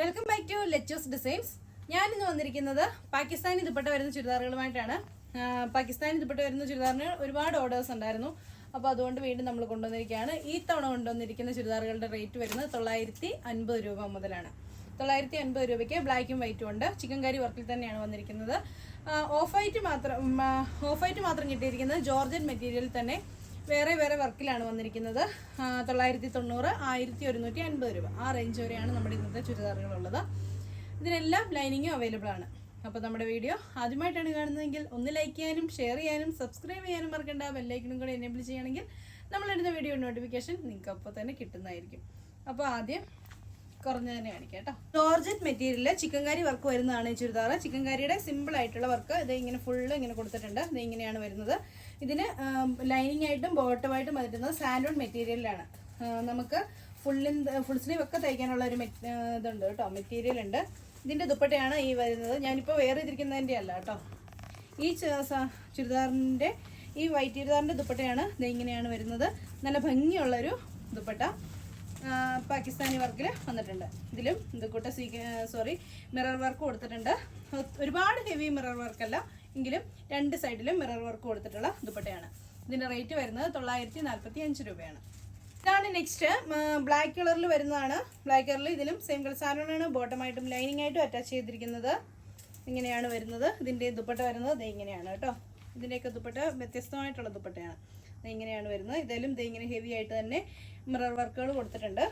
Welcome back to Lechos designs ഞാൻ ഇന്ന് വന്നിരിക്കുന്നത് പാകിസ്ഥാനി ദുപ്പട്ട വരുന്ന ചുരിദാറുകളുമായിട്ടാണ്. പാകിസ്ഥാനി ദുപ്പട്ട വരുന്ന ചുരിദാറിന് ഒരുപാട് ഓർഡേഴ്സ് ഉണ്ടായിരുന്നു. അപ്പോൾ അതുകൊണ്ട് വീണ്ടും നമ്മൾ കൊണ്ടുവന്നിരിക്കുകയാണ്. ഈ തവണ കൊണ്ടുവന്നിരിക്കുന്ന ചുരിദാറുകളുടെ റേറ്റ് വരുന്നത് തൊള്ളായിരത്തി അൻപത് രൂപ മുതലാണ്. തൊള്ളായിരത്തി അൻപത് രൂപയ്ക്ക് ബ്ലാക്കും വൈറ്റും ഉണ്ട്. ചിക്കൻ കറി വർക്കിൽ തന്നെയാണ് വന്നിരിക്കുന്നത്. ഓഫ് വൈറ്റ് മാത്രം ഓഫ് വൈറ്റ് മാത്രം കിട്ടിയിരിക്കുന്നത് ജോർജൻ മെറ്റീരിയൽ തന്നെ. വേറെ വേറെ വർക്കിലാണ് വന്നിരിക്കുന്നത്. തൊള്ളായിരത്തി തൊണ്ണൂറ് ആയിരത്തി ഒരുന്നൂറ്റി അൻപത് രൂപ. ആ റേഞ്ച് വരെയാണ് നമ്മുടെ ഇന്നത്തെ ചുരിദാറുകളുള്ളത്. ഇതിനെല്ലാം ലൈനിങ്ങും അവൈലബിൾ ആണ്. അപ്പോൾ നമ്മുടെ വീഡിയോ ആദ്യമായിട്ടാണ് കാണുന്നതെങ്കിൽ ഒന്ന് ലൈക്ക് ചെയ്യാനും ഷെയർ ചെയ്യാനും സബ്സ്ക്രൈബ് ചെയ്യാനും മറക്കേണ്ട. ബെല്ലൈക്കനും കൂടെ എനേബിൾ ചെയ്യുകയാണെങ്കിൽ നമ്മളിടുന്ന വീഡിയോ നോട്ടിഫിക്കേഷൻ നിങ്ങൾക്ക് അപ്പോൾ തന്നെ കിട്ടുന്നതായിരിക്കും. അപ്പോൾ ആദ്യം കുറഞ്ഞ തന്നെ കാണിക്കാം കേട്ടോ. ജോർജറ്റ് മെറ്റീരിയലിൽ ചിക്കൻ കറി വർക്ക് വരുന്നതാണ് ഈ ചുരിദാർ ചിക്കൻ കറിയുടെ സിമ്പിൾ ആയിട്ടുള്ള വർക്ക് ഇത് ഇങ്ങനെ ഫുള്ള് ഇങ്ങനെ കൊടുത്തിട്ടുണ്ട്. ഇത് ഇങ്ങനെയാണ് വരുന്നത്. ഇതിന് ലൈനിങ് ആയിട്ടും ബോട്ടമായിട്ടും വരുന്നത് സാൻഡോൺ മെറ്റീരിയലിലാണ് നമുക്ക് ഫുള്ളിൻ ഫുൾ സ്ലീവ് ഒക്കെ തയ്ക്കാനുള്ള ഒരു ഇതുണ്ട് കേട്ടോ. മെറ്റീരിയൽ ഉണ്ട്. ഇതിന്റെ ദുപ്പട്ടയാണ് ഈ വരുന്നത്. ഞാനിപ്പോൾ വേറെ ഇതിരിക്കുന്നതിന്റെ അല്ല കേട്ടോ. ഈ ചുരിദാറിന്റെ ഈ വൈറ്റ് ചുരിദാറിന്റെ ദുപ്പട്ടയാണ് ഇത് ഇങ്ങനെയാണ് വരുന്നത്. നല്ല ഭംഗിയുള്ളൊരു ദുപ്പട്ട. പാകിസ്ഥാനി വർക്കിൽ വന്നിട്ടുണ്ട്. ഇതിലും ഇതുകൂട്ട സീ സോറി മിറർ വർക്ക് കൊടുത്തിട്ടുണ്ട്. ഒരുപാട് ഹെവി മിറർ വർക്കല്ല എങ്കിലും രണ്ട് സൈഡിലും മിറർ വർക്ക് കൊടുത്തിട്ടുള്ള ദുപ്പട്ടയാണ്. ഇതിന്റെ റേറ്റ് വരുന്നത് തൊള്ളായിരത്തി നാൽപ്പത്തി അഞ്ച് രൂപയാണ്. ഇതാണ് നെക്സ്റ്റ് ബ്ലാക്ക് കളറിൽ വരുന്നതാണ്. ബ്ലാക്ക് കളറിൽ ഇതിലും സെയിം കളർ സാധനമാണ് ബോട്ടമായിട്ടും ലൈനിങ് ആയിട്ടും അറ്റാച്ച് ചെയ്തിരിക്കുന്നത്. ഇങ്ങനെയാണ് വരുന്നത്. ഇതിന്റെ ദുപ്പട്ട വരുന്നത് ദേ ഇങ്ങനെയാണ് കേട്ടോ. ഇതിന്റെയൊക്കെ ദുപ്പട്ട വ്യത്യസ്തമായിട്ടുള്ള ദുപ്പട്ടയാണ്. ഇങ്ങനെയാണ് വരുന്നത്. ഇതിലും ഇത് ഇങ്ങനെ ഹെവി ആയിട്ട് തന്നെ മിറർ വർക്കുകൾ കൊടുത്തിട്ടുണ്ട്.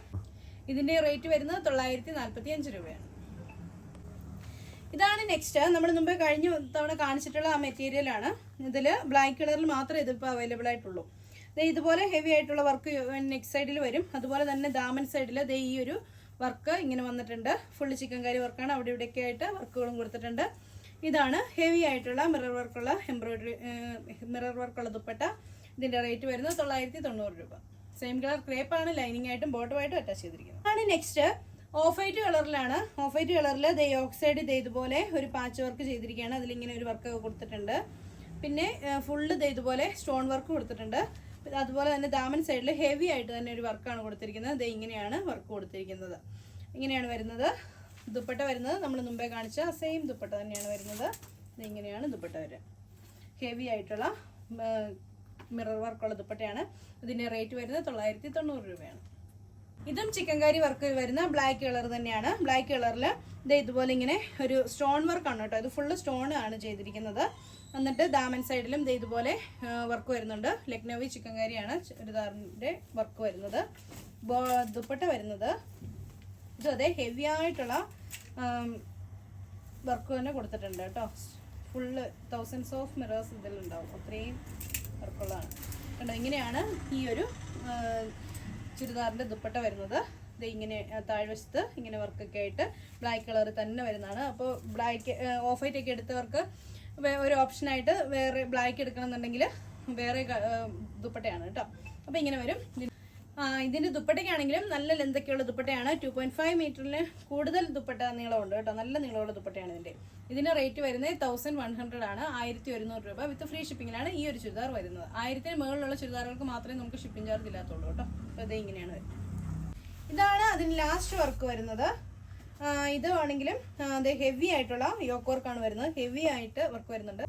ഇതിന്റെ റേറ്റ് വരുന്നത് തൊള്ളായിരത്തി നാൽപ്പത്തി അഞ്ച് രൂപയാണ്. ഇതാണ് നെക്സ്റ്റ് നമ്മൾ മുമ്പ് കഴിഞ്ഞ തവണ കാണിച്ചിട്ടുള്ള ആ മെറ്റീരിയൽ ആണ്. ഇതിൽ ബ്ലാക്ക് കളറിൽ മാത്രമേ ഇതിപ്പോൾ അവൈലബിൾ ആയിട്ടുള്ളൂ. ഇതുപോലെ ഹെവി ആയിട്ടുള്ള വർക്ക് നെക്സ്റ്റ് സൈഡിൽ വരും. അതുപോലെ തന്നെ ദാമൻ സൈഡിൽ ദേ ഈ ഒരു വർക്ക് ഇങ്ങനെ വന്നിട്ടുണ്ട്. ഫുള്ള് ചിക്കൻ കറി വർക്കാണ് അവിടെ ഇവിടെയൊക്കെ ആയിട്ട് വർക്കുകളും കൊടുത്തിട്ടുണ്ട്. ഇതാണ് ഹെവി ആയിട്ടുള്ള മിറർ വർക്കുള്ള എംബ്രോയിഡറി മിറർ വർക്കുള്ള ദുപ്പട്ട. ഇതിന്റെ റേറ്റ് വരുന്നത് തൊള്ളായിരത്തി തൊണ്ണൂറ് രൂപ സെയിം കളർ ക്രേപ്പാണ് ലൈനിങ് ആയിട്ടും ബോട്ടമായിട്ടും അറ്റാച്ച് ചെയ്തിരിക്കുന്നത്. ആണ് നെക്സ്റ്റ് ഓഫ് വൈറ്റ് കളറിലാണ് ഓഫ് വൈറ്റ് കളറിൽ ദേ ഓക്സൈഡ് ദേ ഇതുപോലെ ഒരു പാച്ച് വർക്ക് ചെയ്തിരിക്കുകയാണ്. അതിലിങ്ങനെ ഒരു വർക്ക് കൊടുത്തിട്ടുണ്ട്. പിന്നെ ഫുള്ള് ദേ ഇതുപോലെ സ്റ്റോൺ വർക്ക് കൊടുത്തിട്ടുണ്ട്. അതുപോലെ തന്നെ ദാമൻ സൈഡിൽ ഹെവി ആയിട്ട് തന്നെ ഒരു വർക്കാണ് കൊടുത്തിരിക്കുന്നത്. ദേ ഇങ്ങനെയാണ് വർക്ക് കൊടുത്തിരിക്കുന്നത്. ഇങ്ങനെയാണ് വരുന്നത്. ദുപ്പട്ട വരുന്നത്. നമ്മൾ മുമ്പേ കാണിച്ച സെയിം ദുപ്പട്ട തന്നെയാണ് വരുന്നത്. ഇങ്ങനെയാണ് ദുപ്പട്ട വരിക. ഹെവി ആയിട്ടുള്ള മിറർ വർക്കുള്ള ദുപ്പട്ടയാണ്. ഇതിന്റെ റേറ്റ് വരുന്നത് തൊള്ളായിരത്തി തൊണ്ണൂറ് രൂപയാണ്. ഇതും ചിക്കൻ വർക്ക് വരുന്ന ബ്ലാക്ക് കളർ തന്നെയാണ്. ബ്ലാക്ക് കളറിൽ ഇത് ഇതുപോലെ ഇങ്ങനെ ഒരു സ്റ്റോൺ വർക്കാണ് കേട്ടോ. ഇത് ഫുള്ള് സ്റ്റോൺ ആണ് ചെയ്തിരിക്കുന്നത്. എന്നിട്ട് ദാമൻ സൈഡിലും ഇത് ഇതുപോലെ വർക്ക് വരുന്നുണ്ട്. ലക്നൗവി ചിക്കൻ കറിയാണ് ചുരിദാറിന്റെ വർക്ക് വരുന്നത്. ദുപ്പട്ട വരുന്നത്. ഇത് അതെ ഹെവി ആയിട്ടുള്ള വർക്ക് തന്നെ കൊടുത്തിട്ടുണ്ട് കേട്ടോ. ഫുള്ള് തൗസൻഡ്സ് ഓഫ് മിറേഴ്സ് ഇതിലുണ്ടാവും. അത്രയും വർക്കുള്ളതാണ് കണ്ടോ ഇങ്ങനെയാണ് ഈ ഒരു ചുരിദാറിന്റെ ദുപ്പട്ട വരുന്നത്. ഇത് ഇങ്ങനെ താഴ്വശത്ത് ഇങ്ങനെ വർക്കൊക്കെ ആയിട്ട് ബ്ലാക്ക് കളർ തന്നെ വരുന്നതാണ്. അപ്പോൾ ബ്ലാക്ക് ഓഫ് വൈറ്റ് ഒക്കെ എടുത്തവർക്ക് ഒരു ഓപ്ഷനായിട്ട് വേറെ ബ്ലാക്ക് എടുക്കണമെന്നുണ്ടെങ്കിൽ വേറെ ദുപ്പട്ടയാണ് കേട്ടോ. അപ്പോൾ ഇങ്ങനെ വരും. ഇതിന്റെ ദുപ്പട്ടയ്ക്കാണെങ്കിലും നല്ല ലെന്തൊക്കെയുള്ള ദുപ്പട്ടയാണ്. ടു പോയിന്റ് ഫൈവ് മീറ്ററിൽ കൂടുതൽ ദുപ്പട്ട നീളമുണ്ട് കേട്ടോ. നല്ല നീളമുള്ള ദുപ്പട്ടയാണ് ഇതിന്റെ ഇതിന്റെ റേറ്റ് വരുന്നത് തൗസൻഡ് വൺ ഹൺഡ്രഡ് ആണ്. ആയിരത്തി ഒരുന്നൂറ് രൂപ വിത്ത് ഫ്രീ ഷിപ്പിങ്ങിലാണ് ഈ ഒരു ചുരിദാർ വരുന്നത്. ആയിരത്തിന് മുകളിലുള്ള ചുരിദാറുകൾക്ക് മാത്രമേ നമുക്ക് ഷിപ്പിംഗ് ചാർജ് ഇല്ലാത്തുള്ളൂ കേട്ടോ. അപ്പോൾ ഇത് ഇങ്ങനെയാണ് വരുന്നത്. ഇതാണ് അതിന് ലാസ്റ്റ് വർക്ക് വരുന്നത്. ഇത് ആണെങ്കിലും അത് ഹെവി ആയിട്ടുള്ള യോക്ക് വർക്കാണ് വരുന്നത്. ഹെവി ആയിട്ട് വർക്ക് വരുന്നുണ്ട്.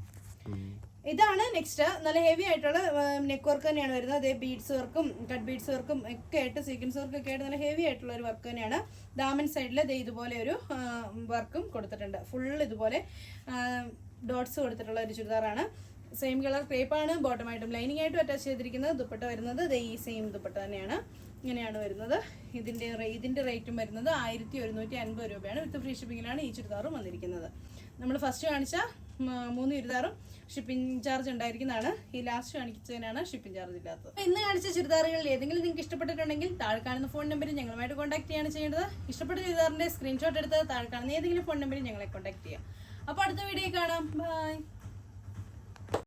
ഇതാണ് നെക്സ്റ്റ് നല്ല ഹെവി ആയിട്ടുള്ള നെക്ക് വർക്ക് തന്നെയാണ് വരുന്നത്. അതേ ബീഡ്സ് വർക്കും കട്ട് ബീഡ്സ് വർക്കും ഒക്കെ ആയിട്ട് സീക്വൻസ് വർക്കും ഒക്കെ ആയിട്ട് നല്ല ഹെവി ആയിട്ടുള്ള ഒരു വർക്ക് തന്നെയാണ്. ദാമൻ സൈഡിൽ ദേ ഇതുപോലെ ഒരു വർക്കും കൊടുത്തിട്ടുണ്ട്. ഫുൾ ഇതുപോലെ ഡോട്ട്സ് കൊടുത്തിട്ടുള്ള ഒരു ചുരിദാറാണ്. സെയിം കളർ ക്രേപ്പാണ് ബോട്ടമായിട്ടും ലൈനിങ് ആയിട്ടും അറ്റാച്ച് ചെയ്തിരിക്കുന്നത്. ദുപ്പട്ട വരുന്നത് ദേ ഈ സെയിം ദുപ്പട്ട തന്നെയാണ്. ഇങ്ങനെയാണ് വരുന്നത്. ഇതിന്റെ ഇതിന്റെ റേറ്റും വരുന്നത് ആയിരത്തി ഒരുന്നൂറ്റി അൻപത് രൂപയാണ്. വിത്ത് ഫ്രീ ഷിപ്പിങ്ങിലാണ് ഈ ചുരിദാറും വന്നിരിക്കുന്നത്. നമ്മൾ ഫസ്റ്റ് കാണിച്ച മൂന്ന് ചുരിദാറും ഷിപ്പിംഗ് ചാർജ് ഉണ്ടായിരിക്കുന്നതാണ്. ഈ ലാസ്റ്റ് കാണിച്ചതിനാണ് ഷിപ്പിംഗ് ചാർജ് ഇല്ലാത്തത്. അപ്പോൾ ഇന്ന് കാണിച്ച ചുരിദാറുകളിൽ ഏതെങ്കിലും നിങ്ങൾക്ക് ഇഷ്ടപ്പെട്ടിട്ടുണ്ടെങ്കിൽ താഴെ കാണുന്ന ഫോൺ നമ്പറിൽ ഞങ്ങളുമായിട്ട് കോൺടാക്ട് ചെയ്യാണ് ചെയ്യേണ്ടത്. ഇഷ്ടപ്പെട്ട ചുരിദാറിന്റെ സ്ക്രീൻഷോട്ട് എടുത്ത് താഴെ കാണുന്ന ഏതെങ്കിലും ഫോൺ നമ്പറിൽ ഞങ്ങളെ കോൺടാക്ട് ചെയ്യാം. അപ്പോൾ അടുത്ത വീഡിയോ കാണാം. ബൈ